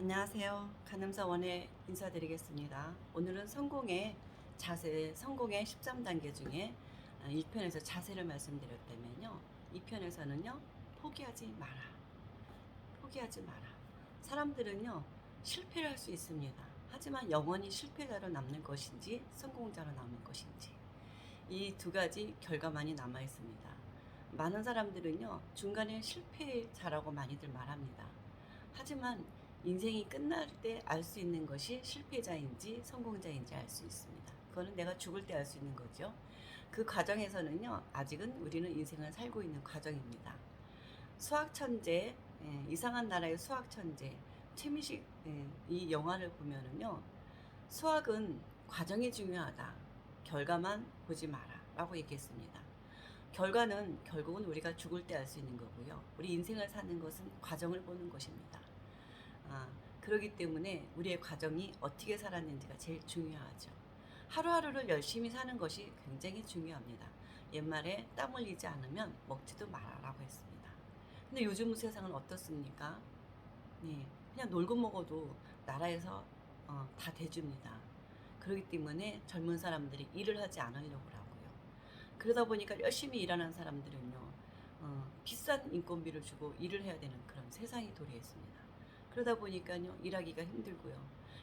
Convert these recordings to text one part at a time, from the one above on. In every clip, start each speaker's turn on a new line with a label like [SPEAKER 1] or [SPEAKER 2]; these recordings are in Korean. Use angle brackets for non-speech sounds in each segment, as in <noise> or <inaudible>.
[SPEAKER 1] 안녕하세요. 간음사원에 인사드리겠습니다. 오늘은 성공의 자세, 성공의 13단계 중에 1편에서 자세를 말씀드렸다면요. 2편에서는요, 포기하지 마라. 포기하지 마라. 사람들은요, 실패를 할 수 있습니다. 하지만 영원히 실패자로 남는 것인지, 성공자로 남는 것인지, 이 두 가지 결과만이 남아 있습니다. 많은 사람들은요, 중간에 실패자라고 많이들 말합니다. 하지만 인생이 끝날 때 알 수 있는 것이 실패자인지 성공자인지 알 수 있습니다. 그거는 내가 죽을 때 알 수 있는 거죠. 그 과정에서는요, 아직은 우리는 인생을 살고 있는 과정입니다. 수학 천재, 예, 이상한 나라의 수학 천재, 최미식 예, 이 영화를 보면은요, 수학은 과정이 중요하다. 결과만 보지 마라. 라고 얘기했습니다. 결과는 결국은 우리가 죽을 때 알 수 있는 거고요. 우리 인생을 사는 것은 과정을 보는 것입니다. 아, 그러기 때문에 우리의 과정이 어떻게 살았는지가 제일 중요하죠. 하루하루를 열심히 사는 것이 굉장히 중요합니다. 옛말에 땀 흘리지 않으면 먹지도 마라라고 했습니다. 근데 요즘 세상은 어떻습니까? 네, 그냥 놀고 먹어도 나라에서 어, 다 대줍니다. 그렇기 때문에 젊은 사람들이 일을 하지 않으려고 하고요. 그러다 보니까 열심히 일하는 사람들은요, 어, 비싼 인건비를 주고 일을 해야 되는 그런 세상이 도래했습니다. 그러다 보니까요, 일하기가 힘들고요.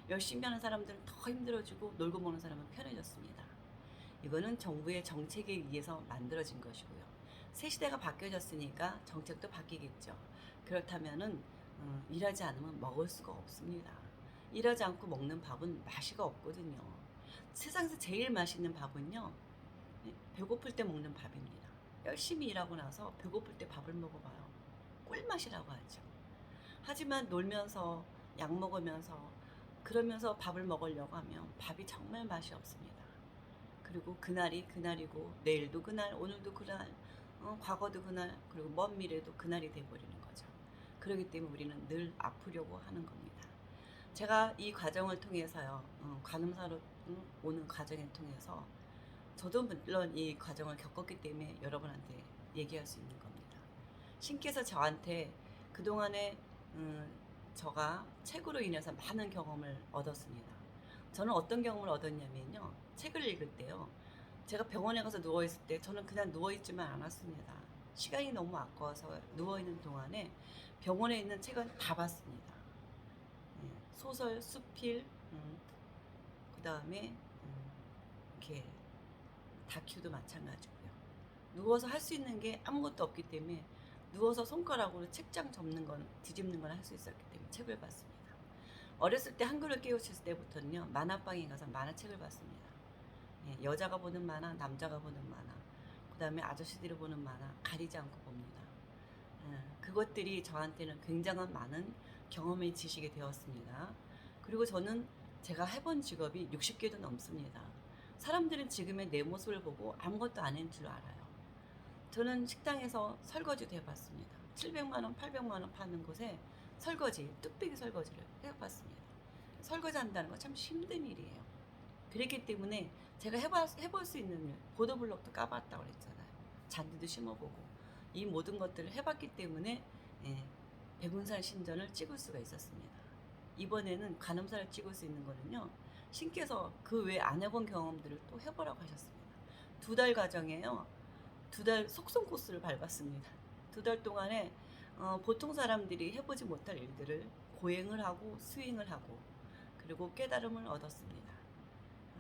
[SPEAKER 1] 열심히 하는 사람들은 더 힘들어지고 놀고 먹는 사람은 편해졌습니다. 이거는 정부의 정책에 의해서 만들어진 것이고요. 새 시대가 바뀌어졌으니까 정책도 바뀌겠죠. 그렇다면은 음, 일하지 않으면 먹을 수가 없습니다. 일하지 않고 먹는 밥은 맛이가 없거든요. 세상에서 제일 맛있는 밥은요, 배고플 때 먹는 밥입니다. 열심히 일하고 나서 배고플 때 밥을 먹어봐요. 꿀맛이라고 하죠. 하지만 놀면서 약 먹으면서 그러면서 밥을 먹으려고 하면 밥이 정말 맛이 없습니다. 그리고 그날이 그날이고 내일도 그날, 오늘도 그날, 어, 과거도 그날, 그리고 먼 미래도 그날이 돼버리는 거죠. 그렇기 때문에 우리는 늘 아프려고 하는 겁니다. 제가 이 과정을 통해서요, 어, 관음사로 음, 오는 과정을 통해서 저도 물론 이 과정을 겪었기 때문에 여러분한테 얘기할 수 있는 겁니다. 신께서 저한테 그동안에 음, 저가 책으로 인해서 많은 경험을 얻었습니다. 저는 어떤 경험을 얻었냐면요. 책을 읽을 때요. 제가 병원에 가서 누워있을 때 저는 그냥 누워있지만 않았습니다. 시간이 너무 아까워서 누워있는 동안에 병원에 있는 책은 다 봤습니다. 예, 소설, 수필, 음, 그 다음에 음, 이렇게 다큐도 마찬가지고요. 누워서 할 수 있는 게 아무것도 없기 때문에 누워서 손가락으로 책장 접는 건 뒤집는 건 할 수 있었기 때문에 책을 봤습니다. 어렸을 때 한글을 깨우쳤을 때부터는요 만화방에 가서 만화책을 봤습니다. 예, 여자가 보는 만화, 남자가 보는 만화, 그 다음에 아저씨들이 보는 만화 가리지 않고 봅니다. 예, 그것들이 저한테는 굉장한 많은 경험의 지식이 되었습니다. 그리고 저는 제가 해본 직업이 60개도 넘습니다. 사람들은 지금의 내 모습을 보고 아무것도 아닌 줄 알아요. 저는 식당에서 설거지도 해봤습니다. 700만 원, 800만 원 파는 곳에 설거지, 뚝배기 설거지를 해봤습니다. 설거지 한다는 거참 힘든 일이에요. 그랬기 때문에 제가 해봐, 해볼 수 있는 일, 보도블록도 까봤다고 그랬잖아요. 잔디도 심어보고 이 모든 것들을 해봤기 때문에 예, 백운산 신전을 찍을 수가 있었습니다. 이번에는 관음사를 찍을 수 있는 거는요. 신께서 그 외 안 해본 경험들을 또 해보라고 하셨습니다. 두 달 과정에요. 두 달 속성 코스를 밟았습니다. 두 달 동안에 어, 보통 사람들이 해보지 못할 일들을 고행을 하고 스윙을 하고 그리고 깨달음을 얻었습니다. 어,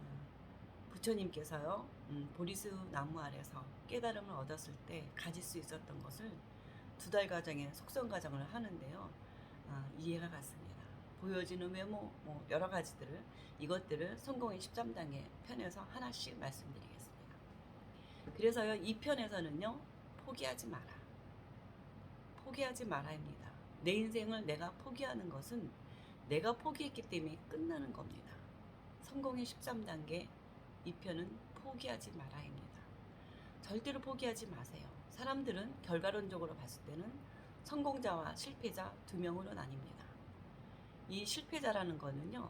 [SPEAKER 1] 부처님께서요 음, 보리수 나무 아래서 깨달음을 얻었을 때 가질 수 있었던 것을 두 달 과정의 속성 과정을 하는데요 어, 이해가 갔습니다. 보여지는 외모 뭐 여러 가지들을 이것들을 성공의 13단계 편에서 하나씩 말씀드리겠습니다. 그래서요 이 편에서는요 포기하지 마라. 포기하지 말아입니다. 내 인생을 내가 포기하는 것은 내가 포기했기 때문에 끝나는 겁니다. 성공의 13단계 이 편은 포기하지 마라입니다. 절대로 포기하지 마세요. 사람들은 결과론적으로 봤을 때는 성공자와 실패자 두 명으로 나뉩니다. 이 실패자라는 거는요,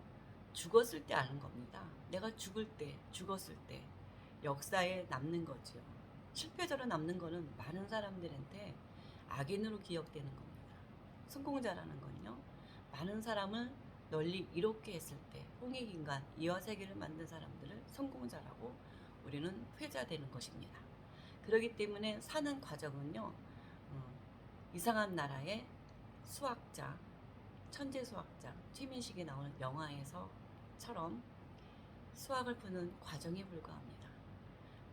[SPEAKER 1] 죽었을 때 아는 겁니다. 내가 죽을 때, 죽었을 때, 역사에 남는 거죠. 실패자로 남는 거는 많은 사람들한테 악인으로 기억되는 겁니다. 성공자라는 건요, 많은 사람을 널리 이롭게 했을 때 홍익인간 이와 세계를 만든 사람들을 성공자라고 우리는 회자되는 것입니다. 그렇기 때문에 사는 과정은요 어, 이상한 나라의 수학자 천재 수학자 최민식이 나오는 영화에서처럼 수학을 푸는 과정에 불과합니다.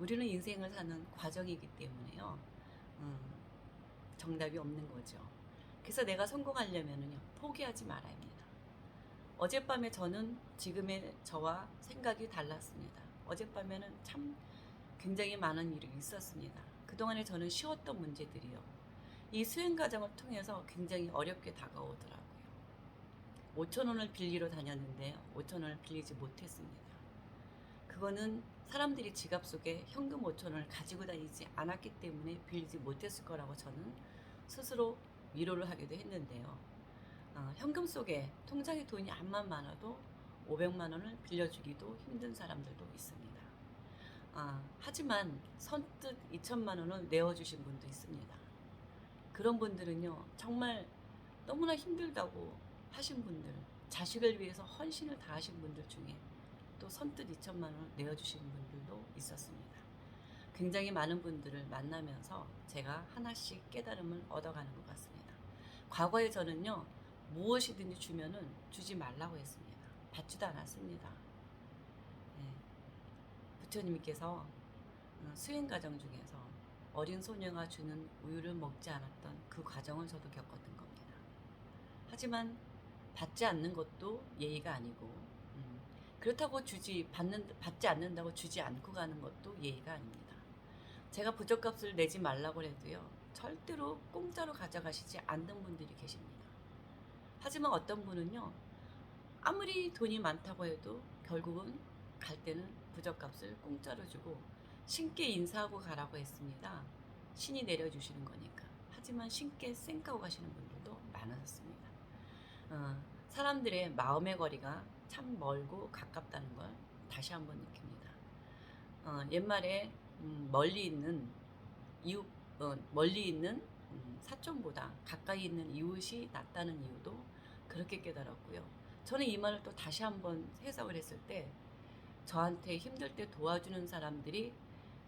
[SPEAKER 1] 우리는 인생을 사는 과정이기 때문에요. 음, 정답이 없는 거죠. 그래서 내가 성공하려면은요 포기하지 말아야 합니다. 어젯밤에 저는 지금의 저와 생각이 달랐습니다. 어젯밤에는 참 굉장히 많은 일이 있었습니다. 그동안에 저는 쉬웠던 문제들이요. 이 수행 과정을 통해서 굉장히 어렵게 다가오더라고요. 5천 원을 빌리러 다녔는데 5천 원을 빌리지 못했습니다. 그거는 사람들이 지갑 속에 현금 5천 원을 가지고 다니지 않았기 때문에 빌리지 못했을 거라고 저는 스스로 위로를 하기도 했는데요. 어, 현금 속에 통장에 돈이 암만 많아도 500만 원을 빌려주기도 힘든 사람들도 있습니다. 아, 하지만 선뜻 2천만 원을 내어주신 분도 있습니다. 그런 분들은요, 정말 너무나 힘들다고 하신 분들, 자식을 위해서 헌신을 다하신 분들 중에 또 선뜻 2천만 원을 내어주신 분들도 있었습니다. 굉장히 많은 분들을 만나면서 제가 하나씩 깨달음을 얻어가는 것 같습니다. 과거에 저는요, 무엇이든지 주면은 주지 말라고 했습니다. 받지도 않았습니다. 네. 부처님께서 어, 수행 과정 중에서 어린 소녀가 주는 우유를 먹지 않았던 그 과정을 저도 겪었던 겁니다. 하지만 받지 않는 것도 예의가 아니고 음, 그렇다고 주지 받는 받지 않는다고 주지 않고 가는 것도 예의가 아닙니다. 제가 부적값을 내지 말라고 해도요 절대로 공짜로 가져가시지 않는 분들이 계십니다. 하지만 어떤 분은요 아무리 돈이 많다고 해도 결국은 갈 때는 부적값을 공짜로 주고 신께 인사하고 가라고 했습니다. 신이 내려주시는 거니까. 하지만 신께 쌩까고 가시는 분들도 많았습니다. 어, 사람들의 마음의 거리가 참 멀고 가깝다는 걸 다시 한번 느낍니다. 어, 옛말에 음, 멀리 있는 이웃, 어, 멀리 있는 음, 사촌보다 가까이 있는 이웃이 낫다는 이유도 그렇게 깨달았고요. 저는 이 말을 또 다시 한번 해석을 했을 때 저한테 힘들 때 도와주는 사람들이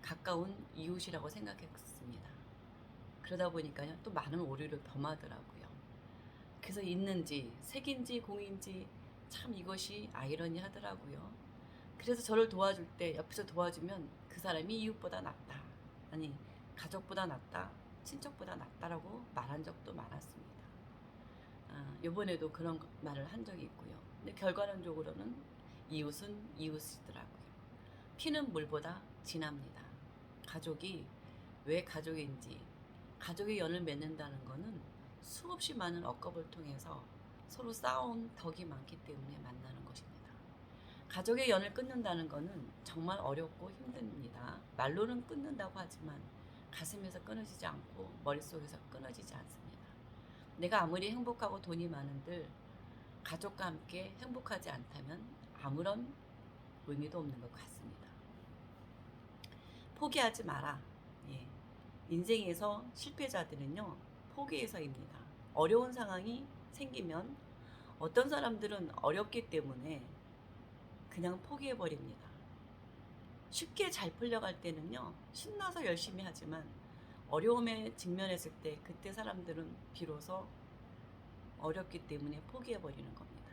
[SPEAKER 1] 가까운 이웃이라고 생각했습니다. 그러다 보니까요, 또 많은 오류를 범하더라고요. 그래서 있는지, 색인지, 공인지, 참 이것이 아이러니 하더라고요. 그래서 저를 도와줄 때 옆에서 도와주면 그 사람이 이웃보다 낫다. 아니, 가족보다 낫다. 친척보다 낫다라고 말한 적도 많았습니다. 아, 이번에도 그런 거- 말을 한 적이 있고요. 근데 결과론적으로는 이웃은 이웃이더라고요. 피는 물보다 진합니다. 가족이 왜 가족인지, 가족의 연을 맺는다는 것은 수없이 많은 억겁을 통해서 서로 쌓아온 덕이 많기 때문에 만나는 것입니다. 가족의 연을 끊는다는 것은 정말 어렵고 힘듭니다. 말로는 끊는다고 하지만 가슴에서 끊어지지 않고 머릿속에서 끊어지지 않습니다. 내가 아무리 행복하고 돈이 많은들 가족과 함께 행복하지 않다면 아무런 의미도 없는 것 같습니다. 포기하지 마라. 예. 인생에서 실패자들은요, 포기해서입니다. 어려운 상황이 생기면 어떤 사람들은 어렵기 때문에 그냥 포기해버립니다. 쉽게 잘 풀려갈 때는요, 신나서 열심히 하지만 어려움에 직면했을 때 그때 사람들은 비로소 어렵기 때문에 포기해버리는 겁니다.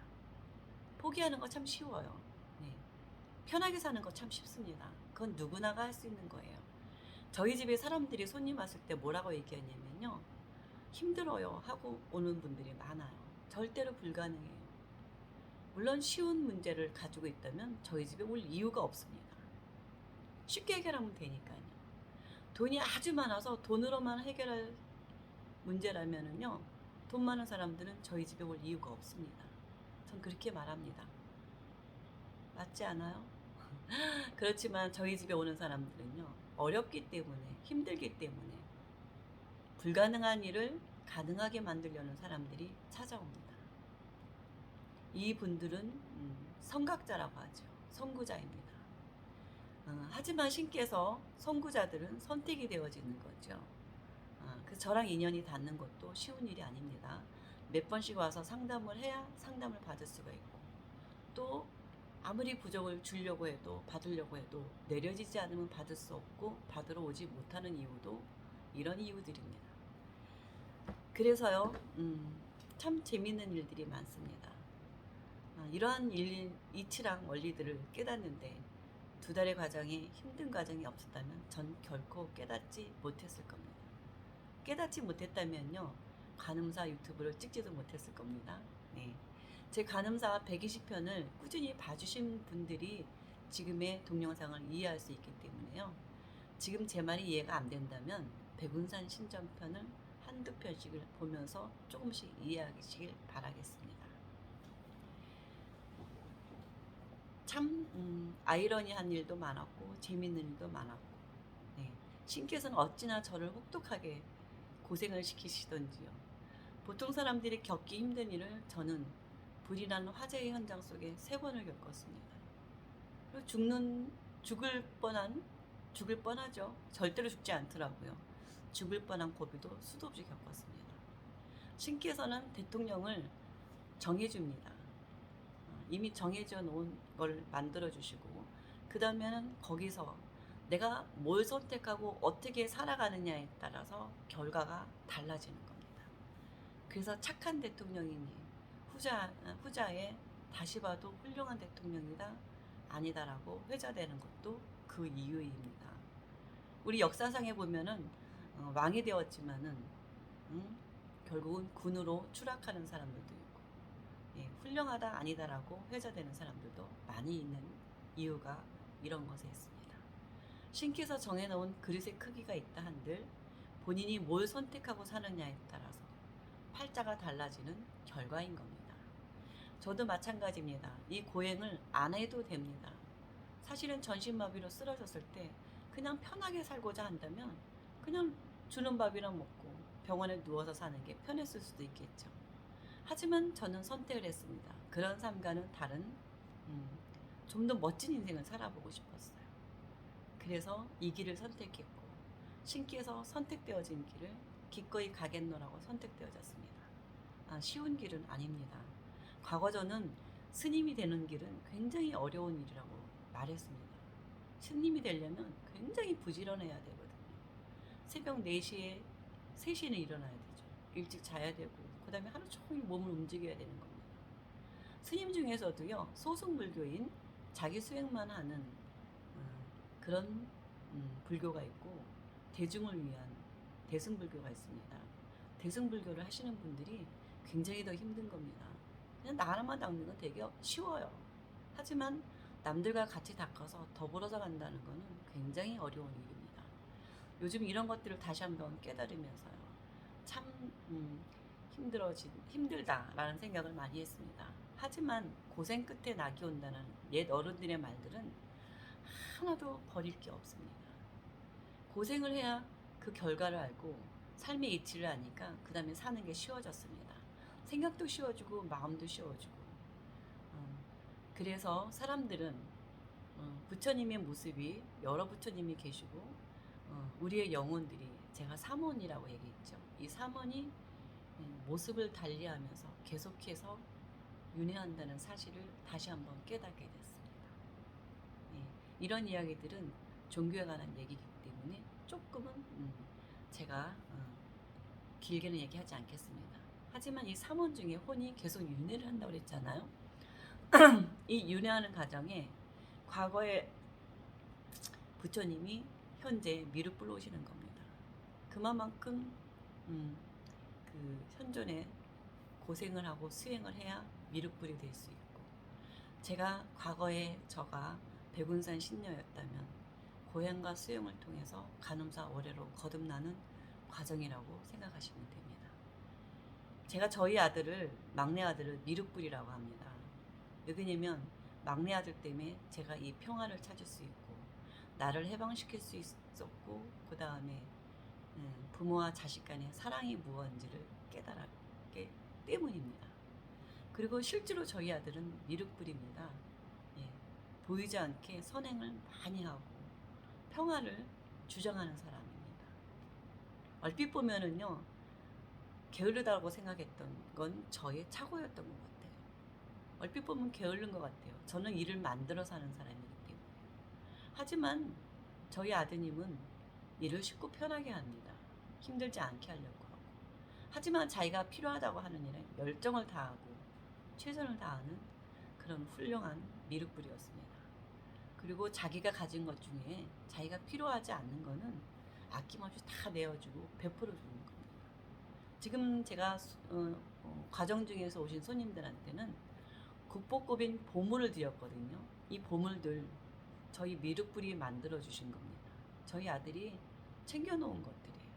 [SPEAKER 1] 포기하는 거 참 쉬워요. 네. 편하게 사는 거 참 쉽습니다. 그건 누구나가 할 수 있는 거예요. 저희 집에 사람들이 손님 왔을 때 뭐라고 얘기하냐면요. 힘들어요 하고 오는 분들이 많아요. 절대로 불가능해요. 물론 쉬운 문제를 가지고 있다면 저희 집에 올 이유가 없습니다. 쉽게 해결하면 되니까요. 돈이 아주 많아서 돈으로만 해결할 문제라면은요. 돈 많은 사람들은 저희 집에 올 이유가 없습니다. 전 그렇게 말합니다. 맞지 않아요? <laughs> 그렇지만 저희 집에 오는 사람들은요. 어렵기 때문에, 힘들기 때문에 불가능한 일을 가능하게 만들려는 사람들이 찾아옵니다. 이 분들은 음, 성각자라고 하죠. 선구자입니다. 어, 하지만 신께서 선구자들은 선택이 되어지는 거죠. 어, 그래서 저랑 인연이 닿는 것도 쉬운 일이 아닙니다. 몇 번씩 와서 상담을 해야 상담을 받을 수가 있고 또 아무리 부적을 주려고 해도 받으려고 해도 내려지지 않으면 받을 수 없고 받으러 오지 못하는 이유도 이런 이유들입니다. 그래서요, 음, 참 재밌는 일들이 많습니다. 아, 이러한 일, 이치랑 원리들을 깨닫는데 두 달의 과정이 힘든 과정이 없었다면 전 결코 깨닫지 못했을 겁니다. 깨닫지 못했다면요, 간음사 유튜브를 찍지도 못했을 겁니다. 네. 제 간음사 120편을 꾸준히 봐주신 분들이 지금의 동영상을 이해할 수 있기 때문에요. 지금 제 말이 이해가 안 된다면 백운산 신전편을 한두 편씩을 보면서 조금씩 이해하시길 바라겠습니다. 참 음, 아이러니한 일도 많았고 재밌는 일도 많았고 네. 신께서는 어찌나 저를 혹독하게 고생을 시키시던지요. 보통 사람들이 겪기 힘든 일을 저는 불이 난 화재의 현장 속에 세 번을 겪었습니다. 죽는 죽을 뻔한 죽을 뻔하죠. 절대로 죽지 않더라고요. 죽을 뻔한 고비도 수도 없이 겪었습니다. 신께서는 대통령을 정해줍니다. 어, 이미 정해져 놓은 걸 만들어 주시고 그 다음에는 거기서 내가 뭘 선택하고 어떻게 살아가느냐에 따라서 결과가 달라지는 겁니다. 그래서 착한 대통령이니 후자 후자에 다시 봐도 훌륭한 대통령이다 아니다라고 회자되는 것도 그 이유입니다. 우리 역사상에 보면은 어, 왕이 되었지만은 음, 결국은 군으로 추락하는 사람들도 있고 예, 훌륭하다 아니다라고 회자되는 사람들도 많이 있는 이유가 이런 것에 있습니다. 신께서 정해놓은 그릇의 크기가 있다 한들 본인이 뭘 선택하고 사느냐에 따라서 팔자가 달라지는 결과인 겁니다. 저도 마찬가지입니다. 이 고행을 안 해도 됩니다. 사실은 전신마비로 쓰러졌을 때 그냥 편하게 살고자 한다면 그냥 주는 밥이나 먹고 병원에 누워서 사는 게 편했을 수도 있겠죠. 하지만 저는 선택을 했습니다. 그런 삶과는 다른 음, 좀 더 멋진 인생을 살아보고 싶었어요. 그래서 이 길을 선택했고 신께서 선택되어진 길을 기꺼이 가겠노라고 선택되어졌습니다. 아, 쉬운 길은 아닙니다. 과거 저는 스님이 되는 길은 굉장히 어려운 일이라고 말했습니다. 스님이 되려면 굉장히 부지런해야 되거든요. 새벽 4시에 3시에는 일어나야 되죠. 일찍 자야 되고 그 다음에 하루 종일 몸을 움직여야 되는 겁니다. 스님 중에서도요. 소승 불교인 자기 수행만 하는 어, 그런 음, 불교가 있고 대중을 위한 대승 불교가 있습니다. 대승 불교를 하시는 분들이 굉장히 더 힘든 겁니다. 그냥 나라만 닦는 건 되게 쉬워요. 하지만 남들과 같이 닦아서 더불어서 간다는 것은 굉장히 어려운 일입니다. 요즘 이런 것들을 다시 한번 깨달으면서요. 참 음, 힘들어진 힘들다라는 생각을 많이 했습니다. 하지만 고생 끝에 낙이 온다는 옛 어른들의 말들은 하나도 버릴 게 없습니다. 고생을 해야 그 결과를 알고 삶의 이치를 아니까 그 다음에 사는 게 쉬워졌습니다. 생각도 쉬워지고 마음도 쉬워지고 어, 그래서 사람들은 어, 부처님의 모습이 여러 부처님이 계시고 어, 우리의 영혼들이 제가 삼원이라고 얘기했죠. 이 삼원이 음, 모습을 달리하면서 계속해서 윤회한다는 사실을 다시 한번 깨닫게 됐습니다. 예, 이런 이야기들은 종교에 관한 얘기이기 때문에 조금은 음, 제가 어, 길게는 얘기하지 않겠습니다. 하지만 이 삼원 중에 혼이 계속 윤회를 한다고 그랬잖아요. <clears throat> 이 윤회하는 과정에 과거에 부처님이 현재 미륵불 오시는 겁니다. 그만큼 음, 그 현존에 고생을 하고 수행을 해야 미륵불이 될 수 있고 제가 과거에 저가 백운산 신녀였다면 고행과 수행을 통해서 간음사 월해로 거듭나는 과정이라고 생각하시면 됩니다. 제가 저희 아들을 막내 아들을 미륵불이라고 합니다. 왜냐면 막내 아들 때문에 제가 이 평화를 찾을 수 있고 나를 해방시킬 수 있었고 그 다음에 음, 부모와 자식 간의 사랑이 무엇인지를 깨달았기 때문입니다. 그리고 실제로 저희 아들은 미륵불입니다. 예, 보이지 않게 선행을 많이 하고 평화를 주장하는 사람입니다. 얼핏 보면은요, 게으르다고 생각했던 건 저의 착오였던 것 같아요. 얼핏 보면 게으른 것 같아요. 저는 일을 만들어 사는 때문에. 하지만 저희 아드님은 일을 쉽고 편하게 합니다. 힘들지 않게 하려고 하고. 하지만 자기가 필요하다고 하는 일에 열정을 다하고 최선을 다하는 그런 훌륭한 미륵불이었습니다. 그리고 자기가 가진 것 중에 자기가 필요하지 않는 거는 아낌없이 다 내어주고 베풀어 주는 겁니다. 지금 제가 수- 어, 어, 과정 중에서 오신 손님들한테는 국보급인 보물을 드렸거든요. 이 보물들 저희 미륵불이 만들어 주신 겁니다. 저희 아들이 챙겨놓은 것들이에요.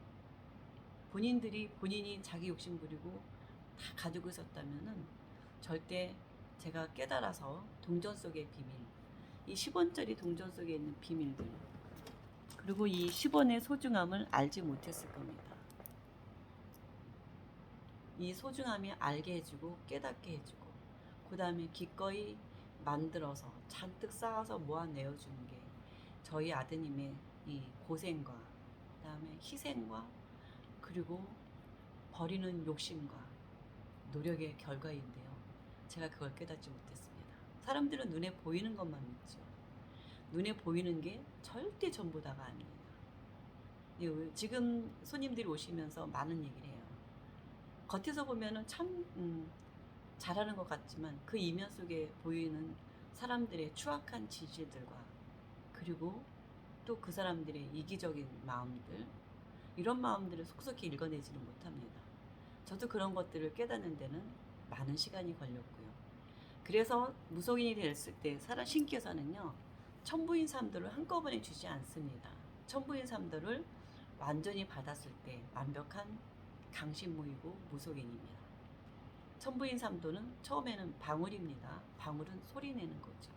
[SPEAKER 1] 본인들이 본인이 자기 욕심 부리고 다 가지고 있었다면은 절대 제가 깨달아서 동전 속의 비밀, 이 10원짜리 동전 속에 있는 비밀들, 그리고 이 10원의 소중함을 알지 못했을 겁니다. 이 소중함이 알게 해주고 깨닫게 해주고 그 다음에 기꺼이 만들어서 잔뜩 쌓아서 모아 내어주는 게 저희 아드님의 이 고생과 그 다음에 희생과 그리고 버리는 욕심과 노력의 결과인데요. 제가 그걸 깨닫지 못했습니다. 사람들은 눈에 보이는 것만 믿죠. 눈에 보이는 게 절대 전부 다가 아닙니다. 예, 지금 손님들이 오시면서 많은 얘기를 해요. 겉에서 보면은 참 음, 잘하는 것 같지만 그 이면 속에 보이는 사람들의 추악한 진실들과 그리고 또 그 사람들의 이기적인 마음들 이런 마음들을 속속히 읽어내지는 못합니다. 저도 그런 것들을 깨닫는 데는 많은 시간이 걸렸고요. 그래서 무속인이 됐을 때 사람 신께서는요 천부인 삶들을 한꺼번에 주지 않습니다. 천부인 삶들을 완전히 받았을 때 완벽한 강신무이고 무속인입니다. 천부인 삼도는 처음에는 방울입니다. 방울은 소리 내는 거죠.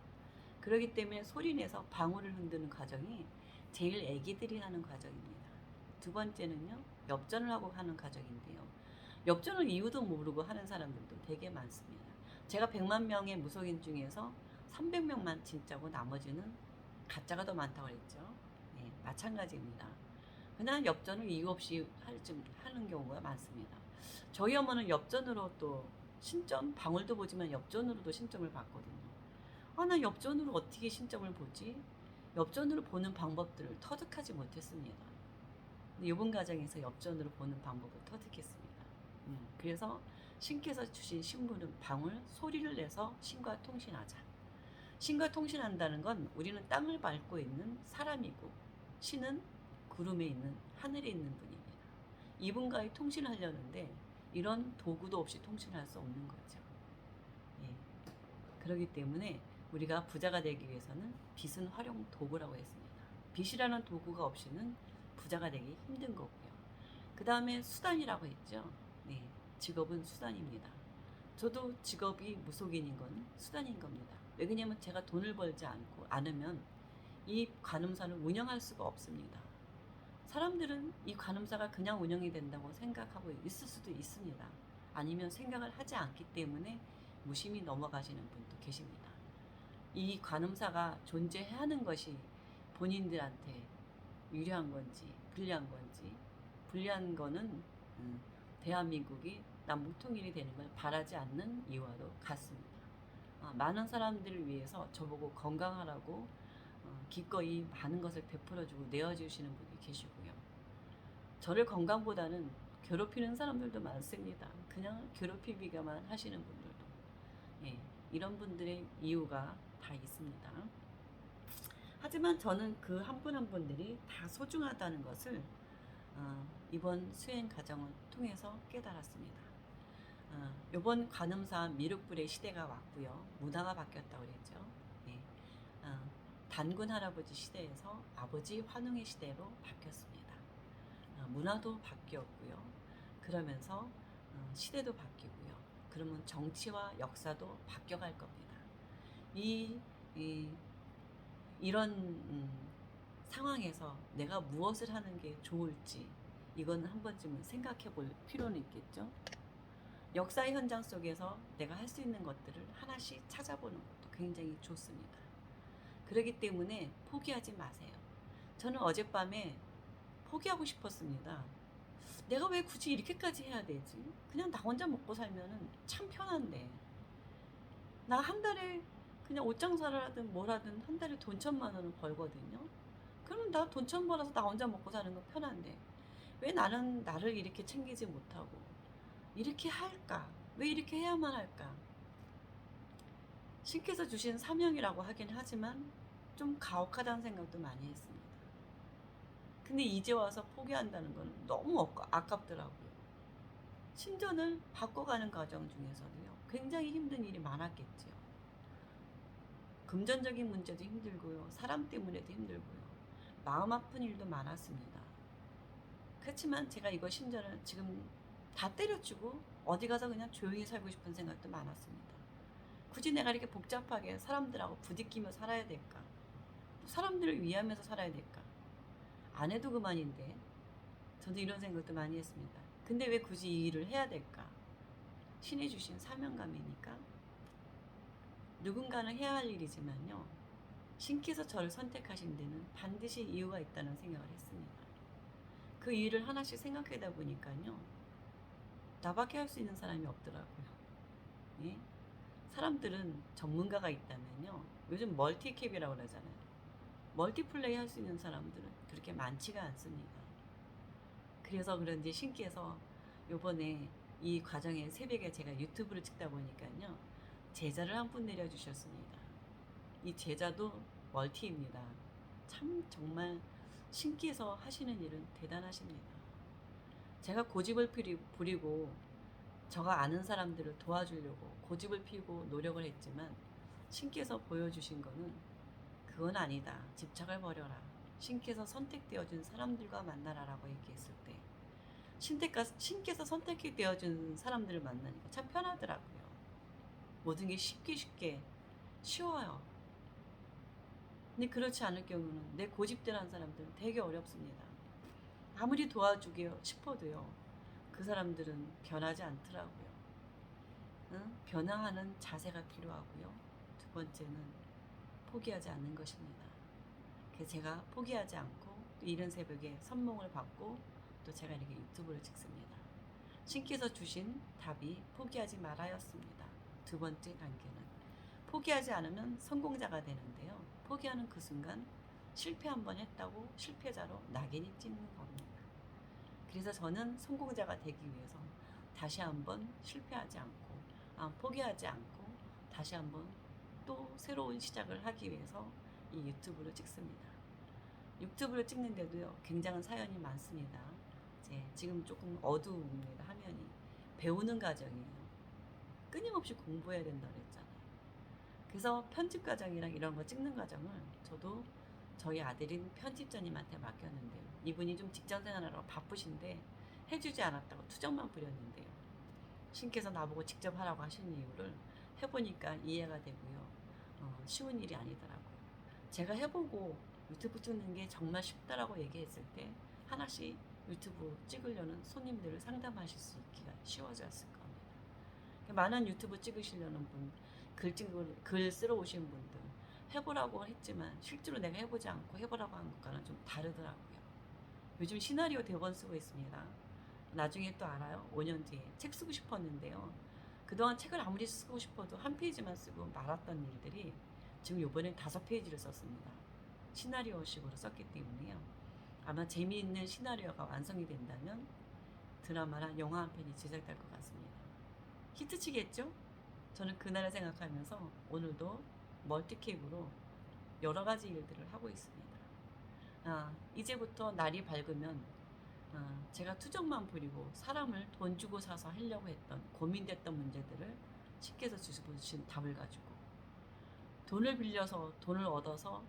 [SPEAKER 1] 그렇기 때문에 소리 내서 방울을 흔드는 과정이 제일 애기들이 하는 과정입니다. 두 번째는요, 엽전을 하고 하는 과정인데요. 엽전을 이유도 모르고 하는 사람들도 되게 많습니다. 제가 100만 명의 무속인 중에서 300명만 진짜고 나머지는 가짜가 더 많다고 그랬죠. 네, 마찬가지입니다. 그냥 엽전을 이유 없이 할, 좀 하는 경우가 많습니다. 저희 어머는 엽전으로 또 신점, 방울도 보지만 엽전으로도 신점을 봤거든요. 아, 나 엽전으로 어떻게 신점을 보지? 엽전으로 보는 방법들을 터득하지 못했습니다. 이번 과정에서 엽전으로 보는 방법을 터득했습니다. 음, 그래서 신께서 주신 신부는 방울, 소리를 내서 신과 통신하자. 신과 통신한다는 건 우리는 땅을 밟고 있는 사람이고 신은 구름에 있는 하늘에 있는 분입니다. 이분과의 통신하려는데 이런 도구도 없이 통신할 수 없는 거죠. 예. 그렇기 때문에 우리가 부자가 되기 위해서는 빚은 활용 도구라고 했습니다. 빚이라는 도구가 없이는 부자가 되기 힘든 거고요. 그 다음에 수단이라고 했죠. 네, 직업은 수단입니다. 저도 직업이 무속인인 건 수단인 겁니다. 왜 그러냐면 제가 돈을 벌지 않고 않으면 이 관음사를 운영할 수가 없습니다. 사람들은 이 관음사가 그냥 운영이 된다고 생각하고 있을 수도 있습니다. 아니면 생각을 하지 않기 때문에 무심히 넘어가시는 분도 계십니다. 이 관음사가 존재하는 것이 본인들한테 유리한 건지 불리한 건지 불리한 거는 음, 대한민국이 남북 통일이 되는 걸 바라지 않는 이유와도 같습니다. 아, 많은 사람들을 위해서 저보고 건강하라고 어, 기꺼이 많은 것을 베풀어주고 내어주시는 분이 계시고요. 저를 건강보다는 괴롭히는 사람들도 많습니다. 그냥 괴롭히기만 하시는 분들도. 예, 이런 분들의 이유가 다 있습니다. 하지만 저는 그 한 분 한 분들이 다 소중하다는 것을 어, 이번 수행 과정을 통해서 깨달았습니다. 어, 이번 관음사 미륵불의 시대가 왔고요. 문화가 바뀌었다고 그랬죠. 예. 어, 단군 할아버지 시대에서 아버지 환웅의 시대로 바뀌었습니다. 어, 문화도 바뀌었고요. 그러면서 어, 시대도 바뀌고요. 그러면 정치와 역사도 바뀌어갈 겁니다. 이, 이 이런 음, 상황에서 내가 무엇을 하는 게 좋을지 이건 한 번쯤은 생각해 볼 필요는 있겠죠. 역사의 현장 속에서 내가 할 수 있는 것들을 하나씩 찾아보는 것도 굉장히 좋습니다. 그렇기 때문에 포기하지 마세요. 저는 어젯밤에 포기하고 싶었습니다. 내가 왜 굳이 이렇게까지 해야 되지? 그냥 나 혼자 먹고 살면은 참 편한데. 나 한 달에 그냥 옷 장사를 하든 뭘 하든 한 달에 돈 천만 원을 벌거든요. 그럼 나 돈 천 벌어서 나 혼자 먹고 사는 거 편한데. 왜 나는 나를 이렇게 챙기지 못하고 이렇게 할까? 왜 이렇게 해야만 할까? 신께서 주신 사명이라고 하긴 하지만 좀 가혹하다는 생각도 많이 했습니다. 근데 이제 와서 포기한다는 건 너무 아깝더라고요. 신전을 바꿔가는 과정 중에서도요, 굉장히 힘든 일이 많았겠죠. 금전적인 문제도 힘들고요, 사람 때문에도 힘들고요, 마음 아픈 일도 많았습니다. 그렇지만 제가 이거 신전을 지금 다 때려치고 어디 가서 그냥 조용히 살고 싶은 생각도 많았습니다. 굳이 내가 이렇게 복잡하게 사람들하고 부딪히며 살아야 될까? 사람들을 위하면서 살아야 될까? 안 해도 그만인데 저도 이런 생각도 많이 했습니다. 근데 왜 굳이 이 일을 해야 될까? 신이 주신 사명감이니까 누군가는 해야 할 일이지만요. 신께서 저를 선택하신 데는 반드시 이유가 있다는 생각을 했습니다. 그 일을 하나씩 생각하다 보니까요. 나밖에 할 수 있는 사람이 없더라고요. 예? 사람들은 전문가가 있다면요. 요즘 멀티캡이라고 그러잖아요. 멀티플레이 할 수 있는 사람들은 그렇게 많지가 않습니다. 그래서 그런지 신께서 요번에 이 과정에 새벽에 제가 유튜브를 찍다 보니까요. 제자를 한 분 내려주셨습니다. 이 제자도 멀티입니다. 참 정말 신께서 하시는 일은 대단하십니다. 제가 고집을 부리고 저가 아는 사람들을 도와주려고 고집을 피우고 노력을 했지만 신께서 보여주신 거는 그건 아니다. 집착을 버려라. 신께서 선택되어준 사람들과 만나라라고 얘기했을 때 신택가, 신께서 선택이 되어준 사람들을 만나니까 참 편하더라고요. 모든 게 쉽게 쉽게 쉬워요. 근데 그렇지 않을 경우는 내 고집대로한 사람들은 되게 어렵습니다. 아무리 도와주고 싶어도요. 그 사람들은 변하지 않더라고요. 응? 변화하는 자세가 필요하고요. 두 번째는 포기하지 않는 것입니다. 제가 포기하지 않고 또 이른 새벽에 선몽을 받고 또 제가 이렇게 유튜브를 찍습니다. 신께서 주신 답이 포기하지 말아였습니다. 두 번째 단계는 포기하지 않으면 성공자가 되는데요. 포기하는 그 순간 실패 한 번 했다고 실패자로 낙인이 찍는 겁니다. 그래서 저는 성공자가 되기 위해서 다시 한번 실패하지 않고 아, 포기하지 않고 다시 한번 또 새로운 시작을 하기 위해서 이 유튜브를 찍습니다. 유튜브를 찍는데도요 굉장한 사연이 많습니다. 이제 지금 조금 어두웁니다 화면이 배우는 과정이에요. 끊임없이 공부해야 된다 그랬잖아요. 그래서 편집 과정이랑 이런 거 찍는 과정을 저도 저희 아들인 편집자님한테 맡겼는데요. 이분이 좀 직장 생활하러 바쁘신데 해주지 않았다고 투정만 부렸는데요. 신께서 나보고 직접 하라고 하신 이유를 해보니까 이해가 되고요. 어, 쉬운 일이 아니더라고요. 제가 해보고 유튜브 찍는 게 정말 쉽다라고 얘기했을 때 하나씩 유튜브 찍으려는 손님들을 상담하실 수 있기가 쉬워졌을 겁니다. 많은 유튜브 찍으시려는 분, 글 찍을 글 쓰러 오신 분들 해보라고 했지만 실제로 내가 해보지 않고 해보라고 한 것과는 좀 다르더라고요. 요즘 시나리오 대본 쓰고 있습니다. 나중에 또 알아요. 5년 뒤에 책 쓰고 싶었는데요. 그동안 책을 아무리 쓰고 싶어도 한 페이지만 쓰고 말았던 일들이 지금 요번엔 다섯 페이지를 썼습니다. 시나리오식으로 썼기 때문에요. 아마 재미있는 시나리오가 완성이 된다면 드라마나 영화 한 편이 제작될 것 같습니다. 히트치겠죠? 저는 그날을 생각하면서 오늘도 멀티캡으로 여러 가지 일들을 하고 있습니다. 아, 이제부터 날이 밝으면 아, 제가 투정만 부리고 사람을 돈 주고 사서 하려고 했던 고민됐던 문제들을 신께서 주신 답을 가지고 돈을 빌려서 돈을 얻어서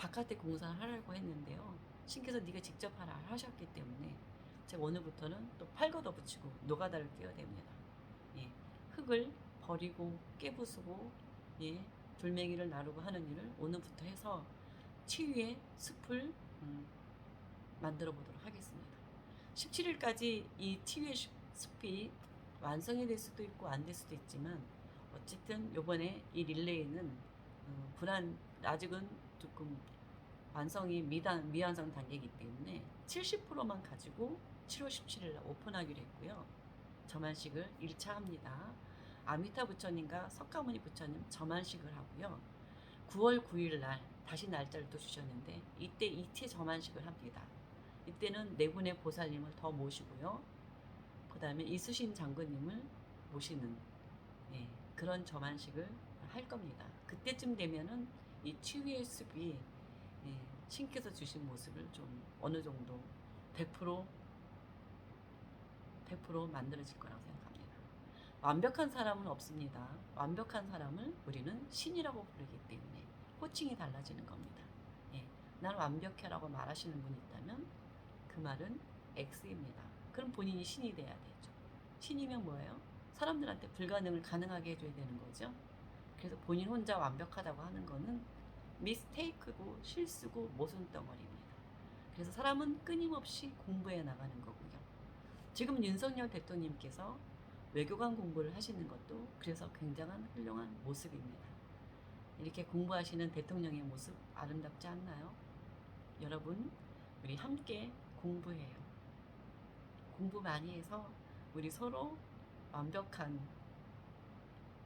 [SPEAKER 1] 바깥에 공사를 하려고 했는데요. 신께서 네가 직접 하라 하셨기 때문에 제가 오늘부터는 또 팔 걷어 붙이고 노가다를 뛰어댑니다. 예, 흙을 버리고 깨부수고 예, 돌멩이를 나르고 하는 일을 오늘부터 해서 치유의 숲을 음, 만들어 보도록 하겠습니다. 17일까지 이 치유의 숲- 숲이 완성이 될 수도 있고 안 될 수도 있지만 어쨌든 요번에 이 릴레이는 어, 불안 아직은 조금 완성이 미단 미완성 단계이기 때문에 70%만 가지고 7월 17일 날 오픈하기로 했고요. 저만식을 1차 합니다. 아미타 부처님과 석가모니 부처님 저만식을 하고요. 9월 9일 날 다시 날짜를 또 주셨는데 이때 이체 저만식을 합니다. 이때는 네 분의 보살님을 더 모시고요. 그 다음에 이수신 장군님을 모시는 예, 그런 저만식을 할 겁니다. 그때쯤 되면은 이 치유의 숲이 예, 신께서 주신 모습을 좀 어느 정도 100% 100% 만들어질 거라고 생각합니다. 완벽한 사람은 없습니다. 완벽한 사람을 우리는 신이라고 부르기 때문에 호칭이 달라지는 겁니다. 예, 난 완벽해라고 말하시는 분이 있다면 그 말은 X입니다. 그럼 본인이 신이 돼야 되죠. 신이면 뭐예요? 사람들한테 불가능을 가능하게 해줘야 되는 거죠. 그래서 본인 혼자 완벽하다고 하는 거는 미스테이크고 실수고 모순덩어리입니다. 그래서 사람은 끊임없이 공부해 나가는 거고요. 지금 윤석열 대통령님께서 외교관 공부를 하시는 것도 그래서 굉장한 훌륭한 모습입니다. 이렇게 공부하시는 대통령의 모습 아름답지 않나요? 여러분, 우리 함께 공부해요. 공부 많이 해서 우리 서로 완벽한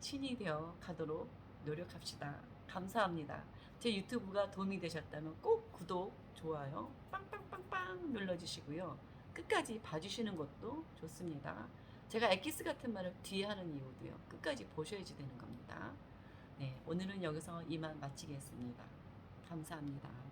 [SPEAKER 1] 신이 되어 가도록 노력합시다. 감사합니다. 제 유튜브가 도움이 되셨다면 꼭 구독, 좋아요, 빵빵빵빵 눌러주시고요. 끝까지 봐주시는 것도 좋습니다. 제가 엑기스 같은 말을 뒤에 하는 이유도요. 끝까지 보셔야지 되는 겁니다. 네, 오늘은 여기서 이만 마치겠습니다. 감사합니다.